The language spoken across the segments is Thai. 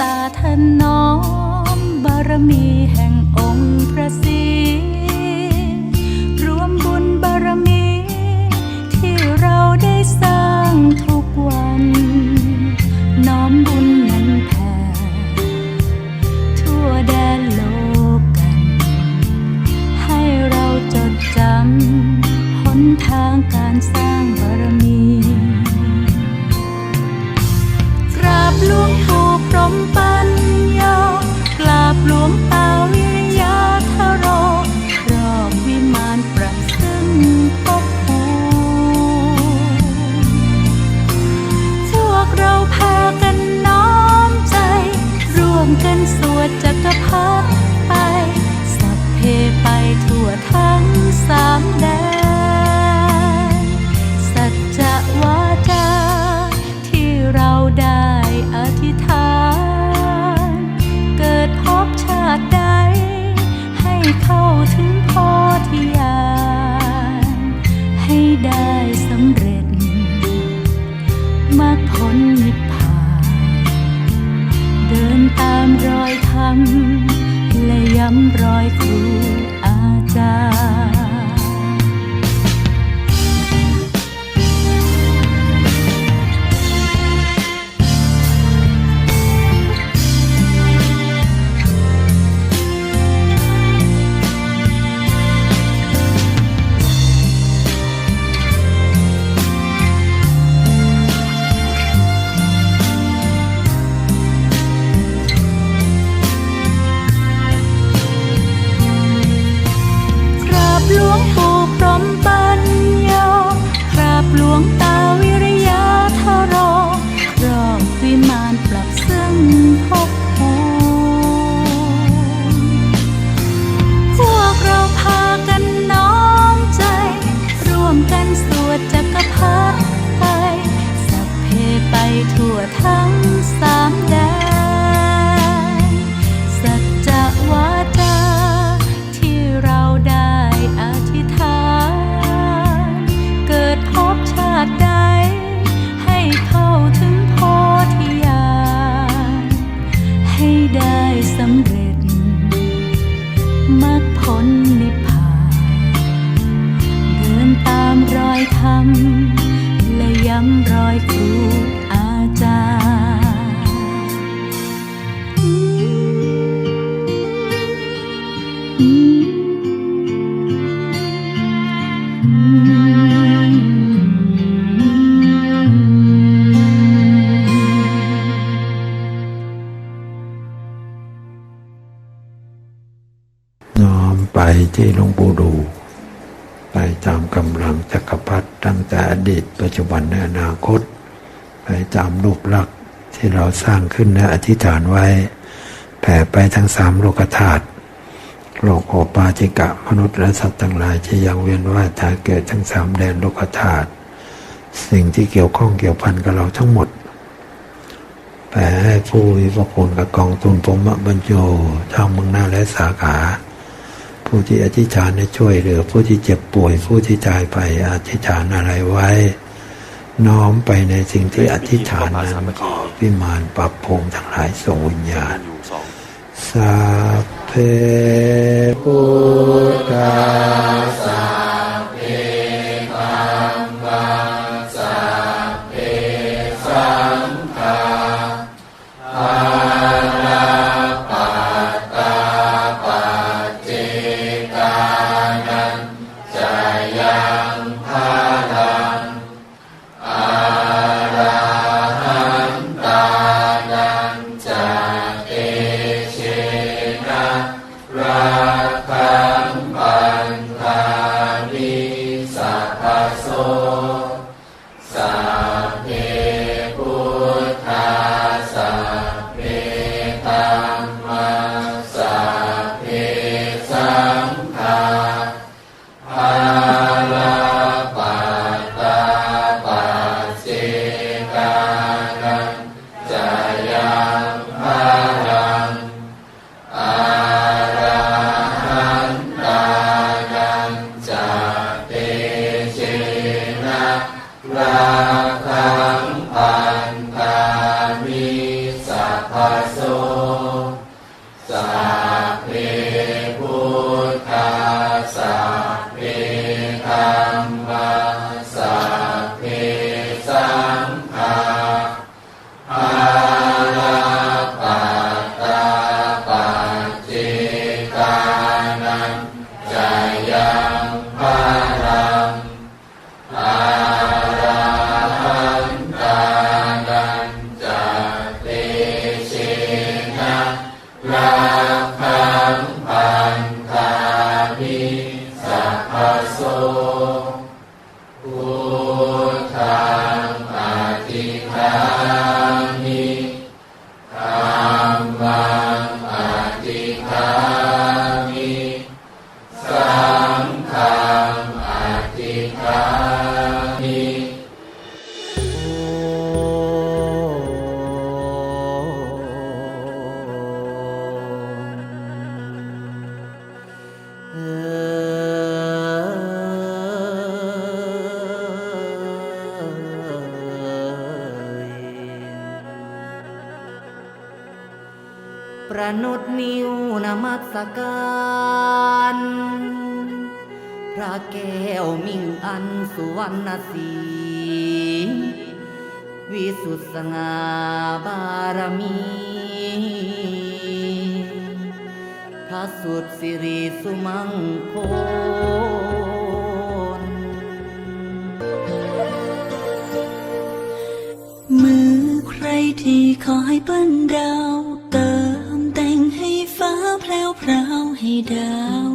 ตาถนอมบารมีแห่งองค์พระศรีรวมบุญบารมี ที่เราได้สร้างทุกวัน น้อมบุญนั้นแผ่ทั่วแดนโลกกัน ให้เราจดจำหนทางการสร้างบารมี กราบหลวงปู่ มปัญญากราบหลวงตาวิริยาทโร รอบวิมานประซึ่งภพภูมิพวกเราพากันน้อมใจ ร่วมกันสวดจักรพรรดิไป สัพเพไปทั่วทั้งสามแดน ให้ได้สำเร็จมากผลนิพพานเดินตามรอยธรรมและย้ำรอยครู ไปที่หลวงปู่ดู ไปตามกำลังจักรพรรดิตั้งแต่อดีตปัจจุบันและอนาคต ไปตามรูปลักษณ์ที่เราสร้างขึ้นและอธิษฐานไว้ แผ่ไปทั้งสามโลกธาตุโลกโอปาจิกะมนุษย์และสัตว์ทั้งหลายที่ยังเวียนว่ายตายเกิดทั้งสามแดนโลกธาตุสิ่งที่เกี่ยวข้องเกี่ยวพันกับเราทั้งหมดแผ่ให้ผู้มีพระคุณกับกองทุนพรมบรรโยทั้งเมืองหน้าและสาขา ผู้ที่อธิษฐานให้ช่วยเหลือผู้ที่เจ็บป่วยผู้ที่ตายไปอธิษฐานอะไรไว้ น้อมไปในสิ่งที่อธิษฐานนั้นขอพิมานปรับภูมิทั้งหลายส่งวิญญาณสัพเพพุทธา มิสัพพโส ประนุนิวนมัสการพระแก้วมิ่งอันสุวรรณสีวิสุทธสงาบารมี พระสุดสิริสุมังคลมือใครที่ขอให้เปั้น ให้ดาว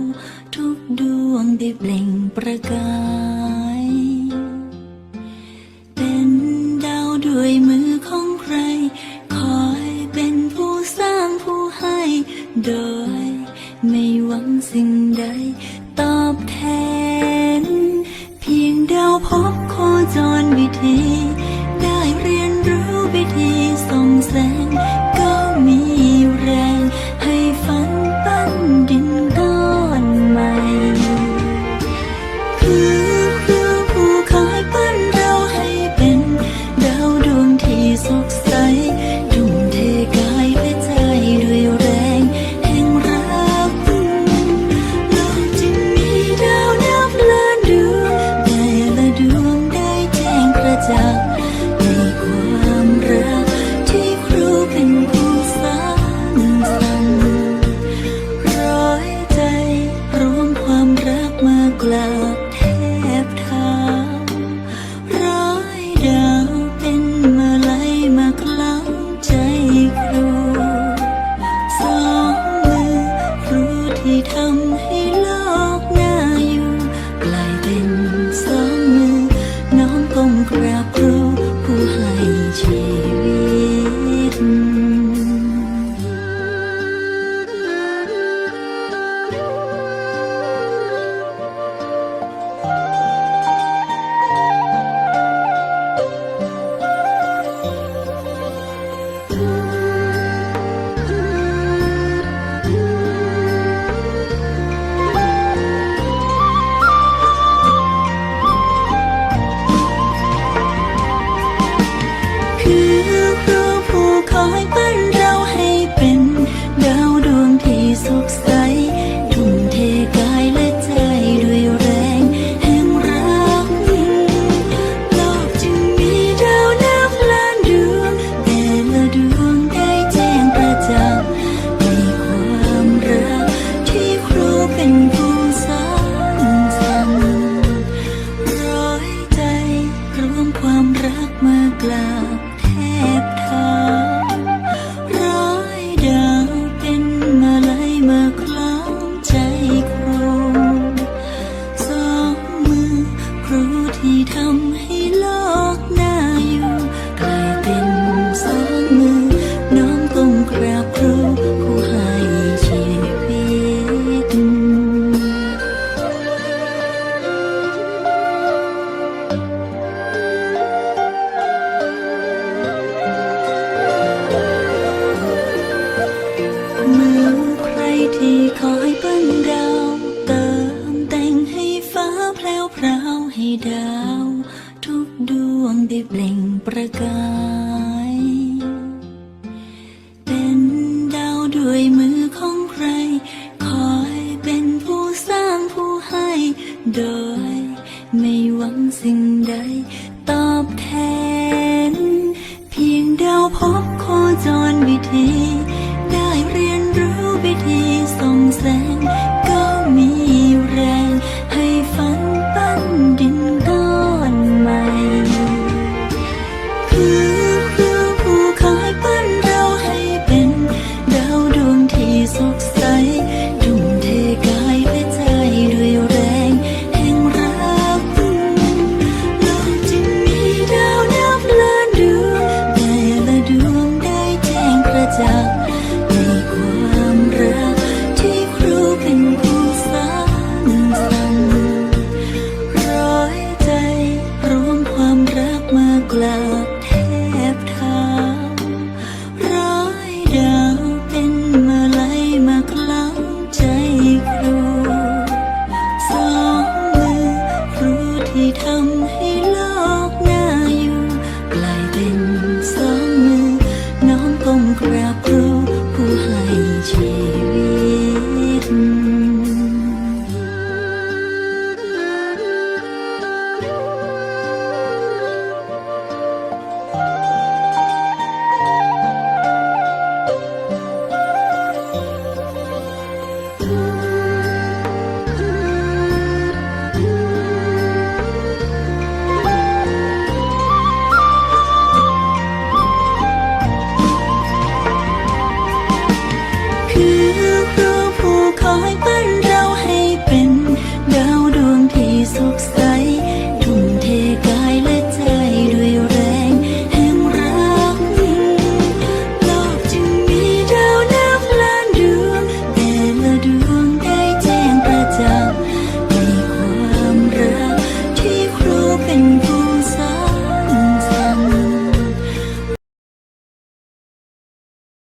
ทุกดวงได้เปล่งประกาย